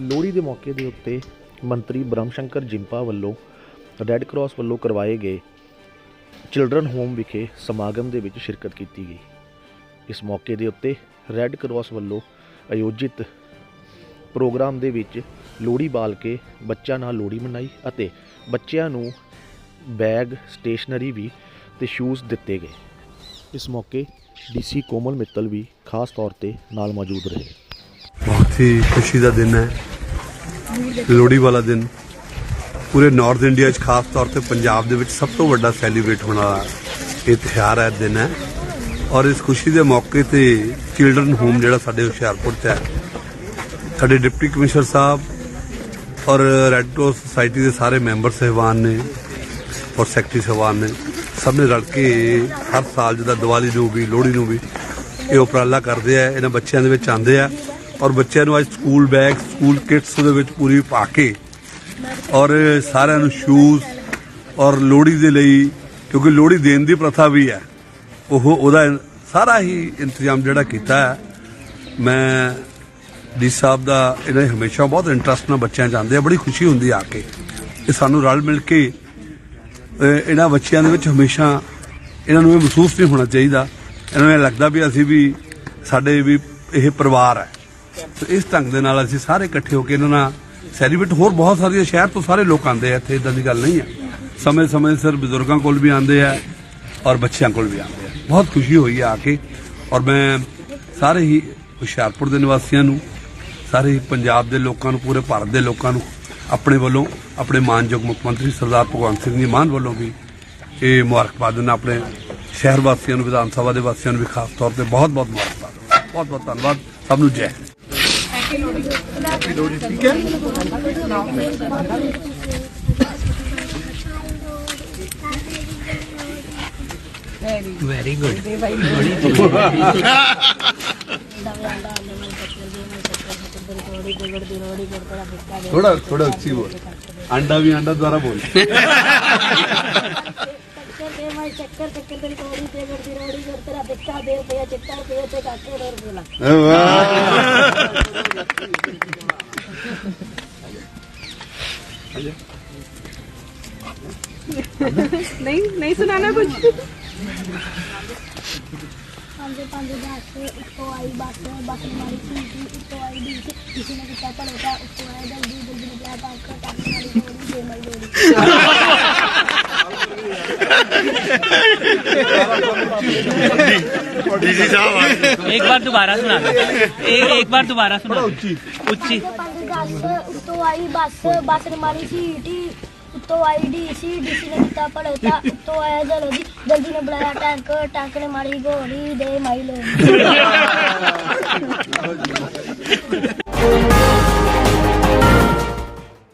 ਲੋਹੜੀ ਦੇ ਮੌਕੇ ਦੇ ਉੱਤੇ ਮੰਤਰੀ ਬ੍ਰਹਮ ਸ਼ੰਕਰ ਜਿੰਪਾ ਵੱਲੋਂ ਰੈੱਡ ਕਰਾਸ ਵੱਲੋਂ ਕਰਵਾਏ ਗਏ ਚਿਲਡਰਨ ਹੋਮ ਵਿਖੇ ਸਮਾਗਮ ਦੇ ਵਿੱਚ ਸ਼ਿਰਕਤ ਕੀਤੀ ਗਈ। ਇਸ ਮੌਕੇ ਦੇ ਉੱਤੇ ਰੈੱਡ ਕਰਾਸ ਵੱਲੋਂ ਆਯੋਜਿਤ ਪ੍ਰੋਗਰਾਮ ਦੇ ਵਿੱਚ ਲੋਹੜੀ ਬਾਲ ਕੇ ਬੱਚਿਆਂ ਨਾਲ ਲੋਹੜੀ ਮਨਾਈ ਅਤੇ ਬੱਚਿਆਂ ਨੂੰ ਬੈਗ ਸਟੇਸ਼ਨਰੀ ਵੀ ਤੇ ਸ਼ੂਜ਼ ਦਿੱਤੇ ਗਏ। ਇਸ ਮੌਕੇ ਡੀਸੀ ਕੋਮਲ ਮਿੱਤਲ ਵੀ ਖਾਸ ਤੌਰ ਤੇ ਨਾਲ ਮੌਜੂਦ ਰਹੇ। ਬਹੁਤ ਹੀ ਖੁਸ਼ੀ ਦਾ ਦਿਨ ਹੈ, ਲੋਹੜੀ ਵਾਲਾ ਦਿਨ। ਪੂਰੇ ਨਾਰਥ ਇੰਡੀਆ 'ਚ ਖਾਸ ਤੌਰ ਤੇ ਪੰਜਾਬ ਦੇ ਵਿੱਚ ਸਭ ਤੋਂ ਵੱਡਾ ਸੈਲੀਬ੍ਰੇਟ ਹੋਣ ਵਾਲਾ ਇਹ ਤਿਉਹਾਰ ਹੈ ਦਿਨ ਹੈ। ਔਰ ਇਸ ਖੁਸ਼ੀ ਦੇ ਮੌਕੇ ਤੇ ਚਿਲਡਰਨ ਹੋਮ ਜਿਹੜਾ ਸਾਡੇ ਹੁਸ਼ਿਆਰਪੁਰ 'ਚ ਹੈ, ਸਾਡੇ ਡਿਪਟੀ ਕਮਿਸ਼ਨਰ ਸਾਹਿਬ ਔਰ ਰੈੱਡ ਕਰਾਸ ਸੁਸਾਇਟੀ ਦੇ ਸਾਰੇ ਮੈਂਬਰ ਸਹਿਬਾਨ ਨੇ ਔਰ ਸੈਕਟਰੀ ਸਹਿਬਾਨ ਨੇ, ਸਭ ਨੇ ਰਲ ਕੇ ਹਰ ਸਾਲ ਜਿਹਦਾ ਦੀਵਾਲੀ ਨੂੰ ਵੀ, ਲੋਹੜੀ ਨੂੰ ਵੀ ਇਹ ਉਪਰਾਲਾ ਕਰਦੇ ਆ, ਇਹਨਾਂ ਬੱਚਿਆਂ ਦੇ ਵਿੱਚ ਆਉਂਦੇ ਆ। ਔਰ ਬੱਚਿਆਂ ਨੂੰ ਅੱਜ ਸਕੂਲ ਬੈਗ, ਸਕੂਲ ਕਿਟਸ ਦੇ ਵਿੱਚ ਪੂਰੀ ਪਾ ਕੇ ਔਰ ਸਾਰਿਆਂ ਨੂੰ ਸ਼ੂਜ਼ ਔਰ ਲੋਹੜੀ ਦੇ ਲਈ, ਕਿਉਂਕਿ ਲੋਹੜੀ ਦੇਣ ਦੀ ਪ੍ਰਥਾ ਵੀ ਹੈ, ਉਹ ਉਹਦਾ ਸਾਰਾ ਹੀ ਇੰਤਜ਼ਾਮ ਜਿਹੜਾ ਕੀਤਾ ਹੈ। ਮੈਂ ਡੀ ਸਾਹਿਬ ਦਾ ਇਹਨਾਂ ਹਮੇਸ਼ਾ ਬਹੁਤ ਇੰਟਰਸਟ ਨਾਲ ਬੱਚਿਆਂ ਚ ਆਉਂਦੇ ਆ, ਬੜੀ ਖੁਸ਼ੀ ਹੁੰਦੀ ਆ ਕੇ। ਇਹ ਸਾਨੂੰ ਰਲ ਮਿਲ ਕੇ ਇਹਨਾਂ ਬੱਚਿਆਂ ਦੇ ਵਿੱਚ ਹਮੇਸ਼ਾ ਇਹਨਾਂ ਨੂੰ ਇਹ ਮਹਿਸੂਸ ਨਹੀਂ ਹੋਣਾ ਚਾਹੀਦਾ। ਇਹਨਾਂ ਨੂੰ ਇਹ ਲੱਗਦਾ ਵੀ ਅਸੀਂ ਵੀ ਸਾਡੇ ਵੀ ਇਹ ਪਰਿਵਾਰ ਹੈ। ਤੇ ਇਸ ਢੰਗ ਦੇ ਨਾਲ ਅਸੀਂ ਸਾਰੇ ਇਕੱਠੇ ਹੋ ਕੇ ਇਹਨਾਂ ਨਾਲ ਸੈਲੀਬ੍ਰੇਟ ਹੋਰ ਬਹੁਤ ਸਾਰੀਆਂ ਸ਼ਹਿਰ ਤੋਂ ਸਾਰੇ ਲੋਕ ਆਉਂਦੇ ਆ ਇੱਥੇ ਇਦਾਂ ਦੀ ਗੱਲ ਨਹੀਂ ਹੈ ਸਮੇਂ ਸਮੇਂ ਸਿਰ ਬਜ਼ੁਰਗਾਂ ਕੋਲ ਵੀ ਆਉਂਦੇ ਆ ਔਰ ਬੱਚਿਆਂ ਕੋਲ ਵੀ ਆਉਂਦੇ ਆ। ਬਹੁਤ ਖੁਸ਼ੀ ਹੋਈ ਆ ਕੇ ਔਰ ਮੈਂ ਸਾਰੇ ਹੀ ਹੁਸ਼ਿਆਰਪੁਰ ਦੇ ਨਿਵਾਸੀਆਂ ਨੂੰ, ਸਾਰੇ ਹੀ ਪੰਜਾਬ ਦੇ ਲੋਕਾਂ ਨੂੰ, ਪੂਰੇ ਭਾਰਤ ਦੇ ਲੋਕਾਂ ਨੂੰ, ਆਪਣੇ ਵੱਲੋਂ, ਆਪਣੇ ਮਾਨਯੋਗ ਮੁੱਖ ਮੰਤਰੀ ਸਰਦਾਰ ਭਗਵੰਤ ਸਿੰਘ ਜੀ ਮਾਨ ਵੱਲੋਂ ਵੀ ਇਹ ਮੁਬਾਰਕਬਾਦ ਦਿੰਦਾ ਆਪਣੇ ਸ਼ਹਿਰ ਵਾਸੀਆਂ ਨੂੰ, ਵਿਧਾਨ ਸਭਾ ਦੇ ਵਾਸੀਆਂ ਨੂੰ ਵੀ ਖਾਸ ਤੌਰ ਤੇ ਬਹੁਤ ਬਹੁਤ ਮੁਬਾਰਕਬਾਦ ਬਹੁਤ ਬਹੁਤ ਧੰਨਵਾਦ। ਸਭ ਨੂੰ ਜੈ ਹਿੰਦ। वेरी गुड थोड़ा थोड़ा अच्छी बोल अंडा भी अंडा द्वारा बोल ਚੱਕਰ ਚੱਕਰ ਤੇ ਕੋੜੀ ਤੇ ਗੜਦੀ ਰੋੜੀ ਗੜ ਤੇਰਾ ਬਿੱਕਾ ਦੇ ਪਿਆ ਚਿੱਟਾ ਪਿਆ ਤੇ ਕਾਕੇ ਰੋੜ ਨਹੀਂ ਨਹੀਂ ਸੁਣਾਣਾ ਕੁਝ ਪੰਜੇ ਪੰਜੇ ਦਾ ਇੱਕੋ ਆਈ, ਬਸ ਬਸ, ਮਾਰੀ ਸੀ ਸੀ ਇੱਕੋ ਆਈ ਦੀ, ਕਿਸੇ ਨੇ ਕੀਤਾ, ਭਲੇ ਦਾ ਉੱਤੋਂ ਆਇਆ, ਜਲਦੀ ਜਲਦੀ ਨਿਕਲਿਆ ਤਾਂ ਕਰ ਤਾਂ ਮਾਰੀ ਹੋਣੀ ਜੇ ਮਾਰੀ ਹੋਣੀ। ਰੋੜੀ ਦੇ ਮਈ ਰੋੜੀ एक बार दोबारा सुना दो एक एक बार दोबारा सुना दो ਉੱਚੀ ਪੰਜ ਦਸ ਉੱਤੋਂ ਆਈ ਬੱਸ ਬੱਸ ਨੇ ਮਾਰੀ ਸੀ ਟੀ ਉੱਤੋਂ ਆਈ ਡੀ ਸੀ ਡੀਸੀ ਨੇ ਕੀਤਾ ਪੜੋਤਾ ਉੱਤੋਂ ਆਇਆ ਜਲਦੀ ਜਲਦੀ ਨੇ ਬੁਲਾਇਆ ਟੈਂਕ ਟੈਂਕ ਨੇ ਮਾਰੀ ਗੋਲੀ ਦੇ ਮਾਈ ਲੋੜੀ